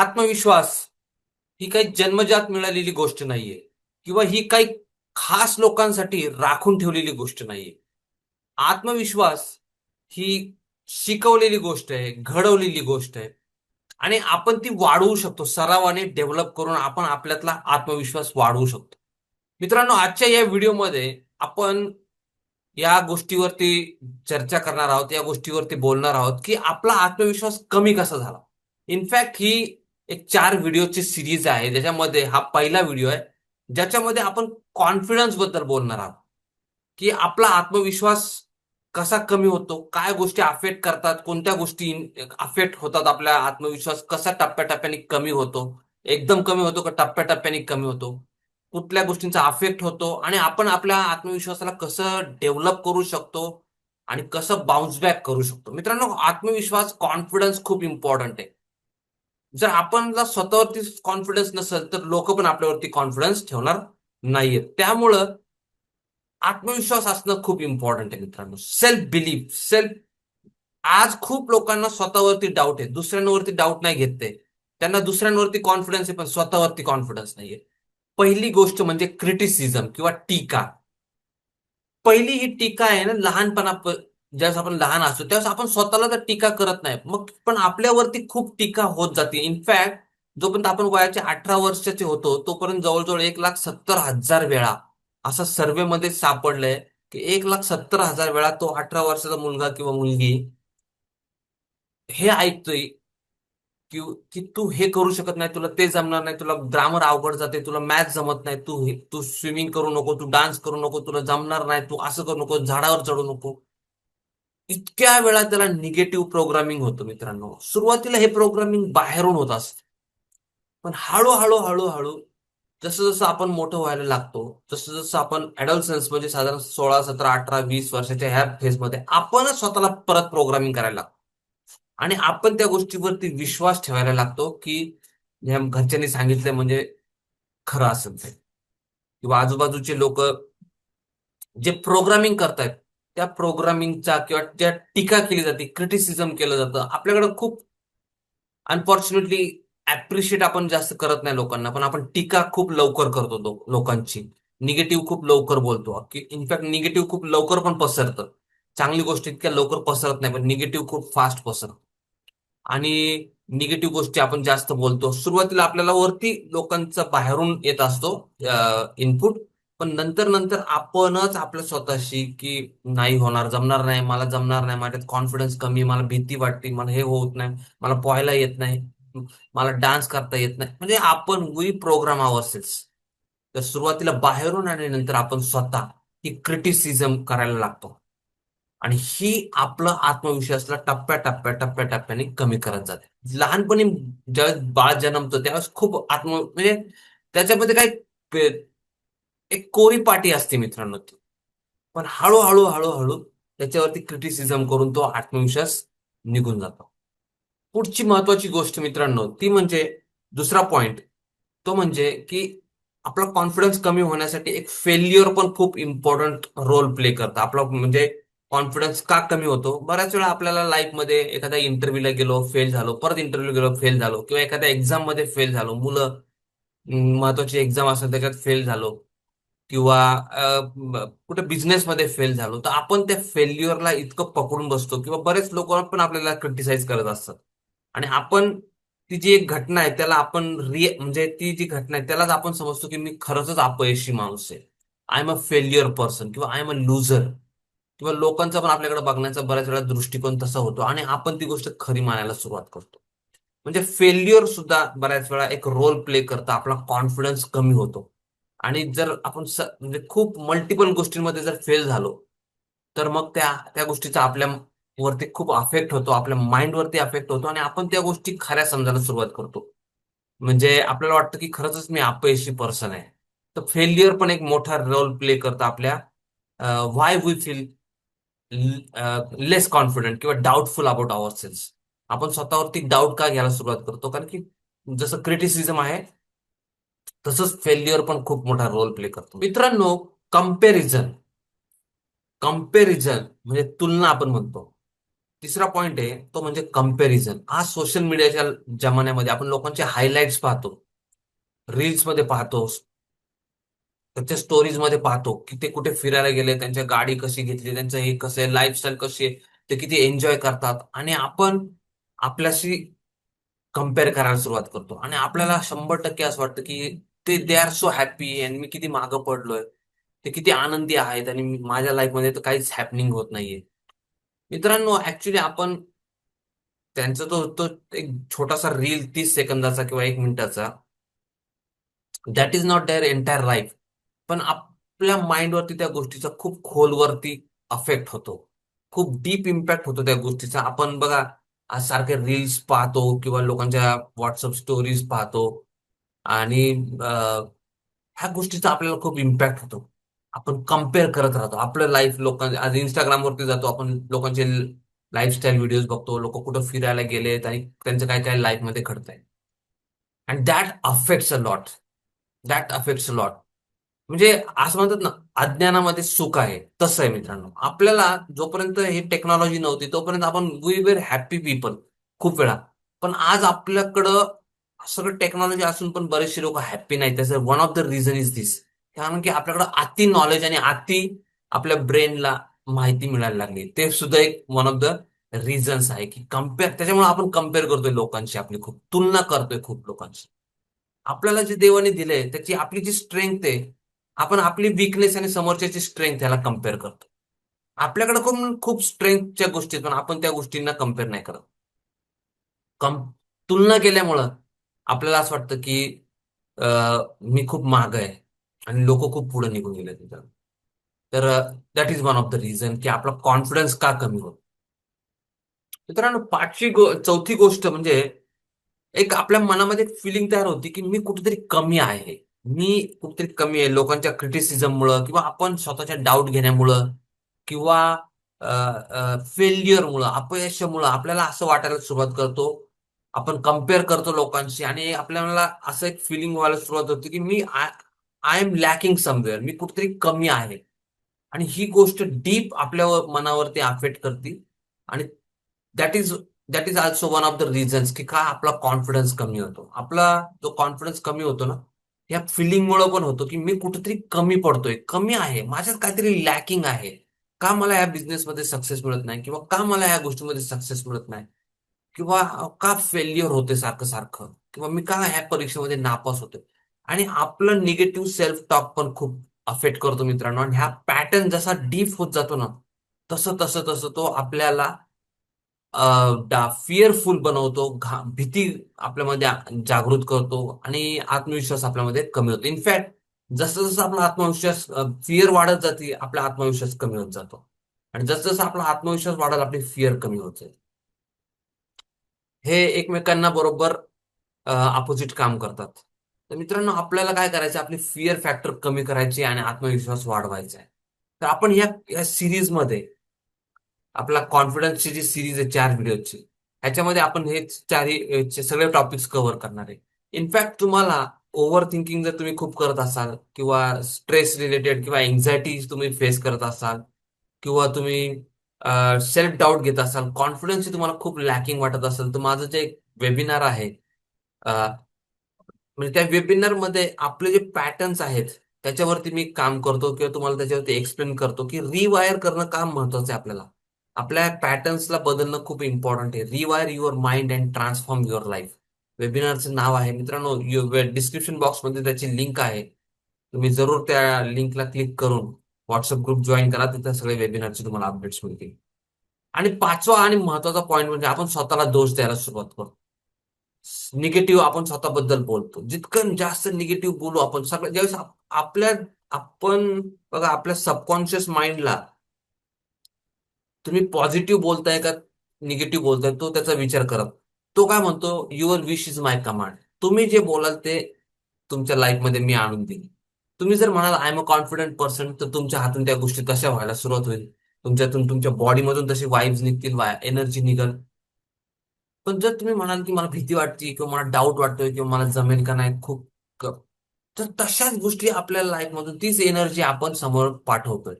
आत्मविश्वास ही काही जन्मजात मिळालेली गोष्ट नाहीये. किंवा ही काही खास लोकांसाठी राखून ठेवलेली गोष्ट नाहीये. आत्मविश्वास ही शिकवलेली गोष्ट आहे घडवलेली गोष्ट आहे. आणि आपण ती वाढवू शकतो सरावाने डेव्हलप करून आपण आपल्यातला आत्मविश्वास वाढवू शकतो. मित्रांनो आजच्या या व्हिडिओमध्ये आपण या गोष्टीवरती चर्चा करणार आहोत या गोष्टीवरती बोलणार आहोत की आपला आत्मविश्वास कमी कसा झाला. इनफॅक्ट ही एक चार व्हिडिओची सिरीज आहे ज्याच्यामध्ये हा पहिला व्हिडिओ आहे ज्याच्यामध्ये आपण कॉन्फिडन्सबद्दल बोलणार आहोत. की आपला आत्मविश्वास कसा कमी होतो काय गोष्टी अफेक्ट करतात कोणत्या गोष्टी अफेक्ट होतात आपला आत्मविश्वास कसा टप्प्याटप्प्याने कमी होतो एकदम कमी होतो का टप्प्याटप्प्याने कमी होतो कुठल्या गोष्टींचा अफेक्ट होतो आणि आपण आपल्या आत्मविश्वासाला कसं डेव्हलप करू शकतो आणि कसं बाउन्स बॅक करू शकतो. मित्रांनो आत्मविश्वास कॉन्फिडन्स खूप इम्पॉर्टंट आहे. जर आपणला स्वतःवरती कॉन्फिडन्स नसेल तर लोक पण आपल्यावरती कॉन्फिडन्स ठेवणार नाहीयेत. त्यामुळं आत्मविश्वास असणं खूप इम्पॉर्टंट आहे मित्रांनो. सेल्फ बिलीफ सेल्फ आज खूप लोकांना स्वतःवरती डाऊट आहे. दुसऱ्यांवरती डाऊट नाही घेत ते. त्यांना दुसऱ्यांवरती कॉन्फिडन्स आहे पण स्वतःवरती कॉन्फिडन्स नाहीये. पहिली गोष्ट म्हणजे क्रिटिसिझम किंवा टीका. पहिली ही टीका आहे ना लहानपणा ज्यावेळेस आपण लहान असतो त्यावेळेस आपण स्वतःला तर टीका करत नाही मग पण आपल्यावरती खूप टीका होत जाते. इनफॅक्ट जोपर्यंत आपण वयाचे अठरा वर्षाचे होतो तोपर्यंत जवळजवळ एक लाख सत्तर हजार वेळा असं सर्व्हेमध्ये सापडलंय की एक लाख सत्तर हजार वेळा तो अठरा वर्षाचा मुलगा किंवा मुलगी हे ऐकतोय की की तू हे करू शकत नाही तुला ते जमणार नाही तुला ग्रामर अवघड जाते तुला मॅथ जमत नाही तू तू स्विमिंग करू नको तू डान्स करू नको तुला जमणार नाही तू असं करू नको झाडावर चढू नको. इतक्या वेळा त्याला निगेटिव्ह प्रोग्रामिंग होतं मित्रांनो. सुरुवातीला हे प्रोग्रामिंग बाहेरून होत असत. पण हळूहळू हळूहळू जसं जसं आपण मोठं व्हायला लागतो जसं जसं आपण ऍडल्टन्स म्हणजे साधारण सोळा सतरा अठरा वीस वर्षाच्या ह्या फेजमध्ये आपणच स्वतःला परत प्रोग्रामिंग करायला लागतो. आणि आपण त्या गोष्टीवरती विश्वास ठेवायला लागतो की घरच्यांनी सांगितलं म्हणजे खरं असेल ते. किंवा आजूबाजूचे लोक जे प्रोग्रामिंग करतायत त्या प्रोग्रामिंगचा किंवा त्या टीका केली जाते क्रिटिसिझम केलं जातं. आपल्याकडे खूप अनफॉर्च्युनेटली ऍप्रिशिएट आपण जास्त करत नाही लोकांना पण आपण टीका खूप लवकर करतो लोकांची. निगेटिव्ह खूप लवकर बोलतो. की इनफॅक्ट निगेटिव्ह खूप लवकर पण पसरतं. चांगली गोष्ट इतक्या लवकर पसरत नाही पण निगेटिव्ह खूप फास्ट पसरत. आणि निगेटिव्ह गोष्टी आपण जास्त बोलतो. सुरुवातीला आपल्याला वरती लोकांचा बाहेरून येत असतो इनपुट पण नंतर नंतर आपणच आपल्या स्वतःशी की नाही होणार जमणार नाही मला जमणार नाही माझ्यात कॉन्फिडन्स कमी मला भीती वाटते मला हे होत नाही मला पोहायला येत नाही मला डान्स करता येत नाही. म्हणजे आपण वी प्रोग्राम अवर्सेल्स तर सुरुवातीला बाहेरून आणि नंतर आपण स्वतः ही क्रिटिसिझम करायला लागतो. आणि ही आपलं आत्मविश्वासला टप्प्या टप्प्या टप्प्या टप्प्याने कमी करत जाते. लहानपणी ज्यावेळेस बाळ जन्मतो त्यावेळेस खूप आत्म म्हणजे त्याच्यामध्ये काही एक कोरी पाटी असते मित्रांनो ती. पण हळूहळू हळूहळू त्याच्यावरती क्रिटिसिझम करून तो आत्मविश्वास निघून जातो. पुढची महत्वाची गोष्ट मित्रांनो ती म्हणजे दुसरा पॉइंट तो म्हणजे की आपला कॉन्फिडन्स कमी होण्यासाठी एक फेल्युअर पण खूप इम्पॉर्टंट रोल प्ले करतं. आपला म्हणजे कॉन्फिडन्स का कमी होतो? बऱ्याच वेळा आपल्याला लाईफमध्ये एखाद्या इंटरव्ह्यूला गेलो फेल झालो परत इंटरव्ह्यू गेलो फेल झालो किंवा एखाद्या एक्झाममध्ये फेल झालो मुलं महत्वाची एक्झाम असेल त्याच्यात फेल झालो किंवा कुठे बिझनेसमध्ये फेल झालो तर आपण त्या फेल्युअरला इतकं पकडून बसतो किंवा बरेच लोक पण आपल्याला क्रिटिसाइज करत असतात. आणि आपण ती जी एक घटना आहे त्याला आपण रिए म्हणजे ती जी घटना आहे त्यालाच आपण समजतो की मी खरंच अपयशी माणूस आहे. I am a failure person किंवा आय एम अ लुझर किंवा लोकांचा पण आपल्याकडे बघण्याचा बऱ्याच वेळा दृष्टिकोन तसा होतो आणि आपण ती गोष्ट खरी मानायला सुरुवात करतो. म्हणजे फेल्युअर सुद्धा बऱ्याच वेळा एक रोल प्ले करता आपला कॉन्फिडन्स कमी होतो. आणि जर आपण म्हणजे खूप मल्टिपल गोष्टींमध्ये जर फेल झालो तर मग त्या त्या गोष्टीचा आपल्या वरती खूप अफेक्ट होतो आपल्या माइंडवरती अफेक्ट होतो आणि आपण त्या गोष्टी खऱ्या समजायला सुरुवात करतो. म्हणजे आपल्याला वाटतं की खरंच मी अपयशी पर्सन आहे. तर फेल्युअर पण एक मोठा रोल प्ले करतं आपल्या why we feel less confident किंवा डाऊटफुल अबाउट आवर सेल्स आपण स्वतःवरती डाऊट का घ्यायला सुरुवात करतो? कारण की जसं क्रिटिसिझम आहे तसंच फेल्युअर पण खूप मोठा रोल प्ले करतो. मित्रांनो कंपॅरिझन कंपॅरिझन म्हणजे तुलना आपण म्हणतो. तिसरा पॉइंट आहे तो म्हणजे कंपॅरिझन आज सोशल मीडियाच्या जमान्यामध्ये आपण लोकांचे हायलाइट्स पाहतो. रील्समध्ये पाहतो. त्यांच्या स्टोरीजमध्ये पाहतो. की ते कुठे फिरायला गेले त्यांच्या गाडी कशी घेतली त्यांचं हे कसं आहे लाईफस्टाईल कशी आहे ते किती एन्जॉय करतात. आणि आपण आपल्याशी कंपेअर करायला सुरुवात करतो. आणि आपल्याला शंभर टक्के असं वाटतं की ते दे आर सो हॅपी आणि मी किती मागं पडलोय. ते किती आनंदी आहेत आणि माझ्या लाईफमध्ये तर काहीच हॅपनिंग होत नाहीये. मित्रांनो ऍक्च्युली आपण त्यांचा तो तो एक छोटासा रील तीस सेकंदाचा किंवा एक मिनिटाचा. That is not there entire life पण आपल्या माइंडवरती त्या गोष्टीचा खूप खोलवरती अफेक्ट होतो. खूप डीप इम्पॅक्ट होतो त्या गोष्टीचा. आपण बघा आज सारखे रील्स पाहतो किंवा लोकांच्या व्हॉट्सअप स्टोरीज पाहतो. आणि ह्या गोष्टीचा आपल्याला खूप इम्पॅक्ट होतो. आपण कंपेअर करत राहतो. आपलं लाईफ लोकांच्या आज इंस्टाग्रामवरती जातो आपण लोकांचे लाईफस्टाईल व्हिडिओज बघतो. लोक कुठं फिरायला गेलेत आणि त्यांचं काय काय लाईफमध्ये घडतंय. And that affects a lot that affects a lot म्हणजे असं म्हणतात ना अज्ञानामध्ये सुख आहे. तसं आहे मित्रांनो. आपल्याला जोपर्यंत हे टेक्नॉलॉजी नव्हती तोपर्यंत आपण वी वेर हॅपी पीपल खूप वेळा. पण आज आपल्याकडं सगळं टेक्नॉलॉजी असून पण बरेचसे लोक हॅपी नाही त्याचं one of the reason is this कारण की आपल्याकडं अति नॉलेज आणि अति आपल्या ब्रेनला माहिती मिळायला लागली. ते सुद्धा एक वन ऑफ द रिझन्स आहे की कंपेअर त्याच्यामुळे आपण कंपेअर करतोय लोकांशी आपली खूप. तुलना करतोय खूप लोकांशी. आपल्याला जे देवाने दिले त्याची आपली जी स्ट्रेंथ आहे आपण आपली विकनेस आणि समोरच्याची स्ट्रेंथ त्याला कंपेअर करतो. आपल्याकडे खूप खूप स्ट्रेंथच्या गोष्टी आहेत पण आपण त्या गोष्टींना कंपेअर नाही करत. कम तुलना केल्यामुळं आपल्याला असं वाटतं की मी खूप महाग आहे आणि लोक खूप पुढे निघून गेले तिथं. तर that is one of the reason की आपला कॉन्फिडन्स का कमी होतो? मित्रांनो पाचवी गो चौथी गोष्ट म्हणजे एक आपल्या मनामध्ये एक फिलिंग तयार होती की मी कुठेतरी कमी आहे. मी कुठेतरी कमी आहे. लोकांच्या क्रिटिसिझममुळं किंवा आपण स्वतःच्या डाऊट घेण्यामुळं किंवा फेल्युअरमुळं अपयशामुळं आपल्याला असं वाटायला सुरुवात करतो आपण कंपेअर करतो लोकांशी आणि आपल्याला असं एक फिलिंग व्हायला सुरुवात होते की मी आय एम लॅकिंग समवेअर मी कुठेतरी कमी आहे. आणि ही गोष्ट डीप आपल्या मनावरती अफेक्ट करते. आणि that is that is also one of the reasons की का आपला कॉन्फिडन्स कमी होतो. आपला जो कॉन्फिडन्स कमी होतो ना या फिलिंगमुळे पण होतो की मी कुठेतरी कमी पडतोय. कमी आहे. माझ्यात काहीतरी लॅकिंग आहे. का मला या बिझनेसमध्ये सक्सेस मिळत नाही? किंवा का मला या गोष्टीमध्ये सक्सेस मिळत नाही? किंवा का फेल्युअर होते सारखं सारखं? किंवा मी का ह्या परीक्षेमध्ये नापास होते? आणि आपलं निगेटिव्ह सेल्फ टॉक पण खूप अफेक्ट करतो मित्रांनो. आणि ह्या पॅटर्न जसा डीप होत जातो ना तसं तसं तसं तो आपल्याला फिअरफुल बनवतो घा- भीती आपल्यामध्ये जागृत करतो आणि आत्मविश्वास आपल्यामध्ये कमी होतो. इनफॅक्ट जसं जसं आपला आत्मविश्वास फिअर वाढत जाते आपला आत्मविश्वास कमी होत जातो. आणि जसं जसं आपला आत्मविश्वास वाढत आपली फिअर कमी होत हे एकमेकांना बरोबर अपोजिट काम करतात. तर मित्रांनो आपल्याला काय करायचं आपली फिअर फॅक्टर कमी करायची आणि आत्मविश्वास वाढवायचा आहे. तर आपण या या सिरीजमध्ये आपला कॉन्फिडन्सची जी सिरीज आहे चार व्हिडिओची ह्याच्यामध्ये आपण हे चारही सगळे टॉपिक्स कव्हर करणार आहे. इनफॅक्ट तुम्हाला ओव्हर थिंकिंग जर तुम्ही खूप करत असाल किंवा स्ट्रेस रिलेटेड किंवा एन्झायटी तुम्ही फेस करत असाल किंवा तुम्ही सेल्फ डाऊट घेत असाल कॉन्फिडन्स तुम्हाला खूप लॅकिंग वाटत असेल तर माझं जे वेबिनार आहे म्हणजे त्या वेबिनारमध्ये आपले जे पॅटर्न्स आहेत त्याच्यावरती मी काम करतो किंवा तुम्हाला त्याच्यावरती एक्सप्लेन करतो की रिवायर करणं का महत्वाचं आहे आपल्याला. आपल्या पॅटर्न्सला बदलणं खूप इम्पॉर्टंट आहे. Rewire your mind and transform your life वेबिनारचं नाव आहे. मित्रांनो डिस्क्रिप्शन बॉक्समध्ये त्याची लिंक आहे. तुम्ही जरूर त्या लिंकला क्लिक करून व्हॉट्सअप ग्रुप जॉईन करा तिथे सगळे वेबिनारचे तुम्हाला अपडेट्स मिळतील. आणि पाचवा आणि महत्त्वाचा पॉईंट म्हणजे आपण स्वतःला दोष द्यायला सुरुवात करतो. निगेटिव्ह आपण स्वतःबद्दल बोलतो. जितकं जास्त निगेटिव्ह बोलू आपण सगळं ज्यावेळेस आपल्या आपण बघा आपल्या सबकॉन्शियस माइंडला तुम्ही पॉझिटिव्ह बोलताय का निगेटिव्ह बोलताय तो त्याचा विचार करत. तो काय म्हणतो your wish is my command तुम्ही जे बोलाल ते तुमच्या लाईफमध्ये मी आणून देईन. तुम्ही जर म्हणाल I am a confident person तर तुमच्या हातून त्या गोष्टी तशा व्हायला सुरुवात होईल. तुमच्यातून तुमच्या बॉडीमधून तशी वाईब्स निघतील एनर्जी निघल. पण जर तुम्ही म्हणाल की मला भीती वाटते किंवा मला डाऊट वाटतोय किंवा मला जमेल का नाही खूप तर तशाच गोष्टी आपल्या लाईफमधून तीच एनर्जी आपण समोर पाठवतोय.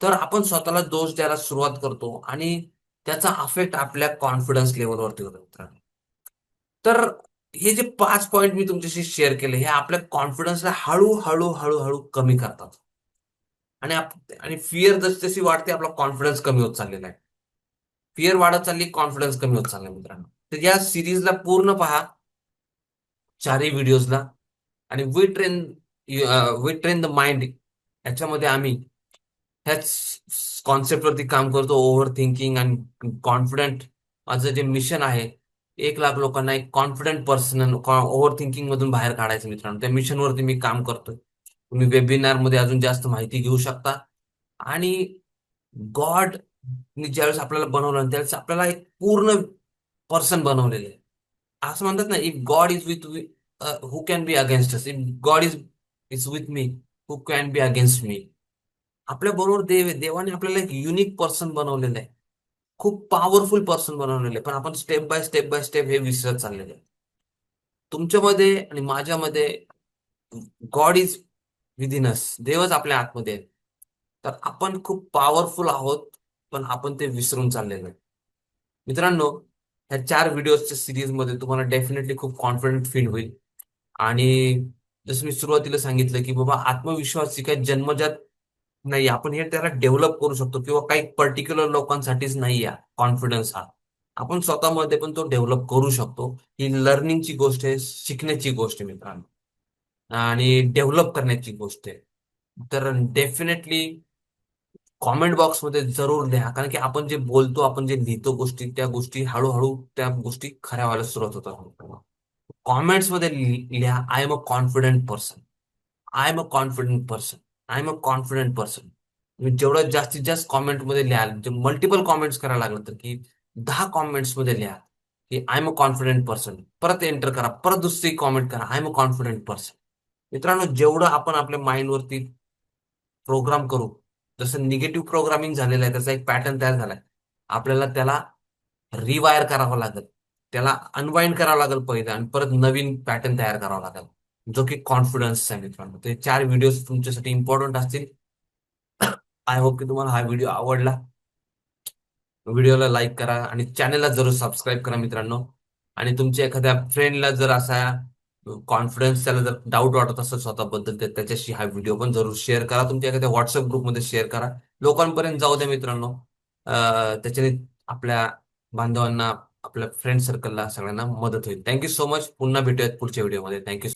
तर आपण स्वतःला दोष द्यायला सुरुवात करतो आणि त्याचा अफेक्ट आपल्या कॉन्फिडन्स लेवलवरती होतो मित्रांनो. तर हे जे पाच पॉईंट मी तुमच्याशी शेअर केले हे आपल्या कॉन्फिडन्सला हळूहळू हळूहळू कमी करतात. आणि आणि फिअर जशी वाढते आपला कॉन्फिडन्स कमी होत चाललेला आहे. फिअर वाढत चालली कॉन्फिडन्स कमी होत चाललाय मित्रांनो. तर या सिरीजला पूर्ण पहा. चारही व्हिडिओजला आणि we train we train the mind याच्यामध्ये आम्ही ह्याच कॉन्सेप्टवरती काम करतो. ओव्हर थिंकिंग आणि कॉन्फिडंट माझं जे मिशन आहे एक लाख लोकांना एक कॉन्फिडंट पर्सन ओव्हर थिंकिंग मधून बाहेर काढायचं मित्रांनो. त्या मिशनवरती मी काम करतोय. तुम्ही वेबिनारमध्ये अजून जास्त माहिती घेऊ शकता. आणि गॉड ज्यावेळेस आपल्याला बनवलं त्यावेळेस आपल्याला एक पूर्ण पर्सन बनवलेले आहे. असं म्हणतात ना if God is with who can be against us if God is is with me who can be against me आपल्या बरोबर देव आहे. देवाने आपल्याला एक युनिक पर्सन बनवलेलं आहे. खूप पॉवरफुल पर्सन बनवलेले पण आपण step by step by step हे विसरत चाललेले तुमच्यामध्ये आणि माझ्यामध्ये गॉड इज विदिनस देवच आपल्या आतमध्ये तर आपण खूप पॉवरफुल आहोत पण आपण ते विसरून चाललेलो आहे. मित्रांनो ह्या चार व्हिडिओच्या सिरीजमध्ये तुम्हाला डेफिनेटली खूप कॉन्फिडंट फील होईल. आणि जसं मी सुरुवातीला सांगितलं की बाबा आत्मविश्वास ही काय जन्मजात नाही आपण हे त्याला डेव्हलप करू शकतो किंवा काही पर्टिक्युलर लोकांसाठीच नाही आहे कॉन्फिडन्स हा. आपण स्वतःमध्ये पण तो डेव्हलप करू शकतो. ही लर्निंगची गोष्ट आहे शिकण्याची गोष्ट आहे मित्रांनो. आणि डेव्हलप करण्याची गोष्ट आहे. तर डेफिनेटली कॉमेंट बॉक्समध्ये जरूर लिहा कारण की आपण जे बोलतो आपण जे लिहितो गोष्टी त्या गोष्टी हळूहळू त्या गोष्टी खऱ्या व्हायला सुरुवात होतात. कॉमेंट्समध्ये लिहा. I am a confident person I am a confident person I am a confident person तुम्ही जेवढं जास्तीत जास्त कॉमेंटमध्ये लिहाल म्हणजे मल्टिपल कॉमेंट्स करायला लागलं तर की दहा कॉमेंट्समध्ये लिहा की I am a confident person परत एंटर करा परत दुसरी कॉमेंट करा I am a confident person मित्रांनो जेवढं आपण आपल्या माइंडवरती प्रोग्राम करू जसं निगेटिव्ह प्रोग्रामिंग झालेलं आहे त्याचा एक पॅटर्न तयार झालाय. आपल्याला त्याला रिवायर करावं लागेल. त्याला अनवाइंड करावं लागेल पहिलं आणि परत नवीन पॅटर्न तयार करावा लागेल. जो की कॉन्फिडन्स आहे मित्रांनो ते चार व्हिडिओ तुमच्यासाठी इम्पॉर्टंट असतील. आय होप की तुम्हाला हा व्हिडिओ आवडला. व्हिडिओला लाईक करा आणि चॅनलला जरूर सबस्क्राईब करा मित्रांनो. आणि तुमच्या एखाद्या फ्रेंडला जर असा कॉन्फिडन्स त्याला जर डाऊट वाटत असेल स्वतःबद्दल तर त्याच्याशी हा व्हिडिओ पण जरूर शेअर करा. तुमच्या एखाद्या व्हॉट्सअप ग्रुपमध्ये शेअर करा. लोकांपर्यंत जाऊ द्या मित्रांनो. त्याच्याने आपल्या बांधवांना आपल्या फ्रेंड सर्कलला सगळ्यांना मदत होईल. थँक्यू सो मच पुन्हा भेटूयात पुढच्या व्हिडिओमध्ये थँक्यू